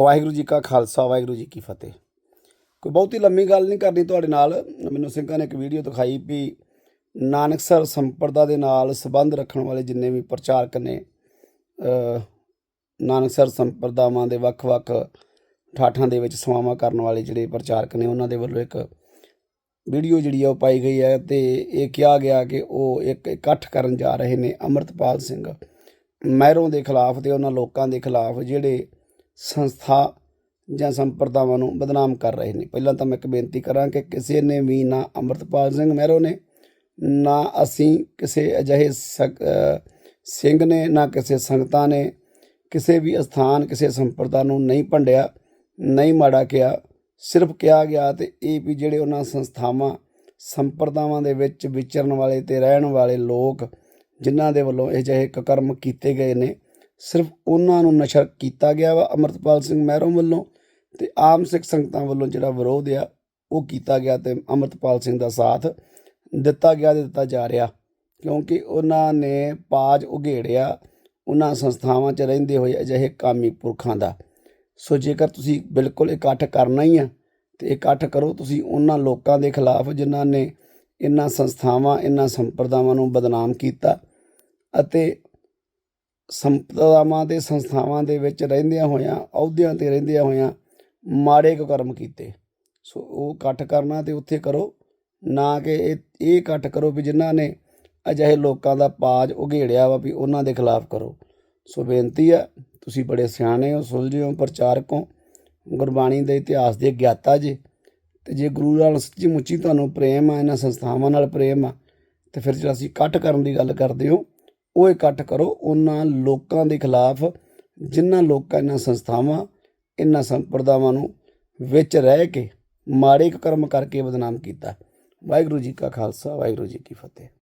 ਵਾਹਿਗੁਰੂ ਜੀ ਕਾ ਖਾਲਸਾ ਵਾਹਿਗੁਰੂ ਜੀ ਕੀ ਫਤਿਹ। ਕੋਈ ਬਹੁਤੀ ਲੰਮੀ ਗੱਲ ਨਹੀਂ ਕਰਨੀ ਤੁਹਾਡੇ ਨਾਲ। ਮੈਨੂੰ ਸਿੰਘਾਂ ਨੇ ਇੱਕ ਵੀਡੀਓ ਦਿਖਾਈ ਵੀ ਨਾਨਕਸਰ ਸੰਪਰਦਾ ਦੇ ਨਾਲ ਸੰਬੰਧ ਰੱਖਣ ਵਾਲੇ ਜਿੰਨੇ ਵੀ ਪ੍ਰਚਾਰਕ ਨੇ ਅ, ਨਾਨਕਸਰ ਸੰਪਰਦਾਵਾਂ ਦੇ ਵੱਖ-ਵੱਖ ਠਾਠਾਂ ਦੇ ਵਿੱਚ ਸਮਾਵਾਂ ਕਰਨ ਵਾਲੇ ਜਿਹੜੇ ਪ੍ਰਚਾਰਕ ਨੇ ਉਹਨਾਂ ਦੇ ਵੱਲੋਂ ਇੱਕ ਵੀਡੀਓ ਜਿਹੜੀ ਆ ਉਹ ਪਾਈ ਗਈ ਹੈ ਤੇ ਇਹ ਕਿਹਾ ਗਿਆ ਕਿ ਉਹ ਇੱਕ ਇਕੱਠ ਕਰਨ ਜਾ ਰਹੇ ਨੇ ਅਮਰਤਪਾਲ ਸਿੰਘ। ਮਹਿਰੋਂ ਦੇ ਖਿਲਾਫ ਤੇ ਉਹਨਾਂ ਲੋਕਾਂ ਦੇ ਖਿਲਾਫ ਜਿਹੜੇ ਸੰਸਥਾ ਜਾਂ ਸੰਪਰਦਾਵਾਂ ਨੂੰ ਬਦਨਾਮ ਕਰ ਰਹੇ ਨੇ। ਪਹਿਲਾਂ ਤਾਂ ਮੈਂ ਇੱਕ ਬੇਨਤੀ ਕਰਾਂ ਕਿ ਕਿਸੇ ਨੇ ਵੀ ਨਾ ਅਮਰਤਪਾਲ ਸਿੰਘ ਮਹਿਰੋ ਨੇ, ਨਾ ਅਸੀਂ ਕਿਸੇ ਅਜਿਹੇ ਸਕ- ਸਿੰਘ ਨੇ, ਨਾ ਕਿਸੇ ਸੰਗਤਾਂ ਨੇ ਕਿਸੇ ਵੀ ਅਸਥਾਨ, ਕਿਸੇ ਸੰਪਰਦਾ ਨੂੰ ਨਹੀਂ ਭੰਡਿਆ, ਨਹੀਂ ਮਾੜਾ ਕਿਹਾ। ਸਿਰਫ ਕਿਹਾ ਗਿਆ ਤੇ ਇਹ ਵੀ ਜਿਹੜੇ ਉਹਨਾਂ ਸੰਸਥਾਵਾਂ, ਸੰਪਰਦਾਵਾਂ ਦੇ ਵਿੱਚ ਵਿਚਰਨ ਵਾਲੇ ਤੇ ਰਹਿਣ ਵਾਲੇ ਲੋਕ, ਜਿਨ੍ਹਾਂ ਦੇ ਵੱਲੋਂ ਇਹ ਜਿਹੇ ਕਰਮ ਕੀਤੇ ਗਏ ਨੇ ਸਿਰਫ ਉਹਨਾਂ ਨੂੰ ਨਸ਼ਰ ਕੀਤਾ ਗਿਆ ਵਾ, ਅਮਰਤਪਾਲ ਸਿੰਘ ਮਹਿਰੋਂ ਵੱਲੋਂ ਤੇ ਆਮ ਸਿੱਖ ਸੰਗਤਾਂ ਵੱਲੋਂ ਜਿਹੜਾ ਵਿਰੋਧ ਆ, ਉਹ ਕੀਤਾ ਗਿਆ ਤੇ ਅਮਰਤਪਾਲ ਸਿੰਘ ਦਾ ਸਾਥ ਦਿੱਤਾ ਗਿਆ ਤੇ ਦਿੱਤਾ ਜਾ ਰਿਹਾ। ਕਿਉਂਕਿ ਉਹਨਾਂ ਨੇ ਪਾਜ ਉਘੇੜਿਆ, ਉਹਨਾਂ ਸੰਸਥਾਵਾਂ 'ਚ ਰਹਿੰਦੇ ਹੋਏ ਅਜਿਹੇ ਕਾਮੀ ਪੁਰਖਾਂ ਦਾ। ਸੋ ਜੇਕਰ ਤੁਸੀਂ ਬਿਲਕੁਲ ਇਕੱਠ ਕਰਨਾ ਹੀ ਆ ਤੇ ਇਕੱਠ ਕਰੋ, ਤੁਸੀਂ ਉਹਨਾਂ ਲੋਕਾਂ ਦੇ ਖਿਲਾਫ ਜਿਨ੍ਹਾਂ ਨੇ ਇਹਨਾਂ ਸੰਸਥਾਵਾਂ, ਇਹਨਾਂ ਸੰਪਰਦਾਵਾਂ ਨੂੰ ਬਦਨਾਮ ਕੀਤਾ ਅਤੇ ਸੰਪਦਾਵਾਂ ਦੇ ਸੰਸਥਾਵਾਂ ਦੇ ਵਿੱਚ ਰਹਿੰਦਿਆਂ ਹੋਇਆਂ, ਅਹੁਦਿਆਂ ਤੇ ਰਹਿੰਦਿਆਂ ਹੋਇਆਂ ਮਾੜੇ ਕੁ ਕਰਮ ਕੀਤੇ। ਸੋ ਉਹ ਇਕੱਠ ਕਰਨਾ ਤੇ ਉੱਥੇ ਕਰੋ, ਨਾ ਕਿ ਇਹ ਇਹ ਇਕੱਠ ਕਰੋ ਵੀ ਜਿਨ੍ਹਾਂ ਨੇ ਅਜਿਹੇ ਲੋਕਾਂ ਦਾ ਪਾਜ ਉਘੇੜਿਆ ਵਾ ਵੀ ਉਹਨਾਂ ਦੇ ਖਿਲਾਫ ਕਰੋ। ਸੋ ਬੇਨਤੀ ਆ, ਤੁਸੀਂ ਬੜੇ ਸਿਆਣੇ ਹੋ, ਸੁਲਝੇ ਹੋ, ਪ੍ਰਚਾਰਕ ਹੋ, ਗੁਰਬਾਣੀ ਦੇ ਇਤਿਹਾਸ ਦੇ ਗਿਆਤਾ ਜੇ, ਤੇ ਜੇ ਗੁਰੂ ਨਾਲ ਸੱਚੀ ਮੁੱਚੀ ਤੁਹਾਨੂੰ ਪ੍ਰੇਮ ਆ, ਇਹਨਾਂ ਸੰਸਥਾਵਾਂ ਨਾਲ ਪ੍ਰੇਮ ਆ, ਤੇ ਫਿਰ ਜਿਹੜਾ ਅਸੀਂ ਇਕੱਠ ਕਰਨ ਦੀ ਗੱਲ ਕਰਦੇ ਹੋ ਉਹ ਇਕੱਠ ਕਰੋ ਉਹਨਾਂ ਲੋਕਾਂ ਦੇ ਖਿਲਾਫ, ਜਿਨ੍ਹਾਂ ਲੋਕਾਂ ਇਹਨਾਂ ਸੰਸਥਾਵਾਂ ਇਹਨਾਂ ਸੰਪਰਦਾਵਾਂ ਨੂੰ ਵਿੱਚ ਰਹਿ ਕੇ ਮਾੜੇ ਕਰਮ ਕਰਕੇ ਬਦਨਾਮ ਕੀਤਾ। ਵਾਹਿਗੁਰੂ ਜੀ ਕਾ ਖਾਲਸਾ, ਵਾਹਿਗੁਰੂ ਜੀ ਕੀ ਫਤਿਹ।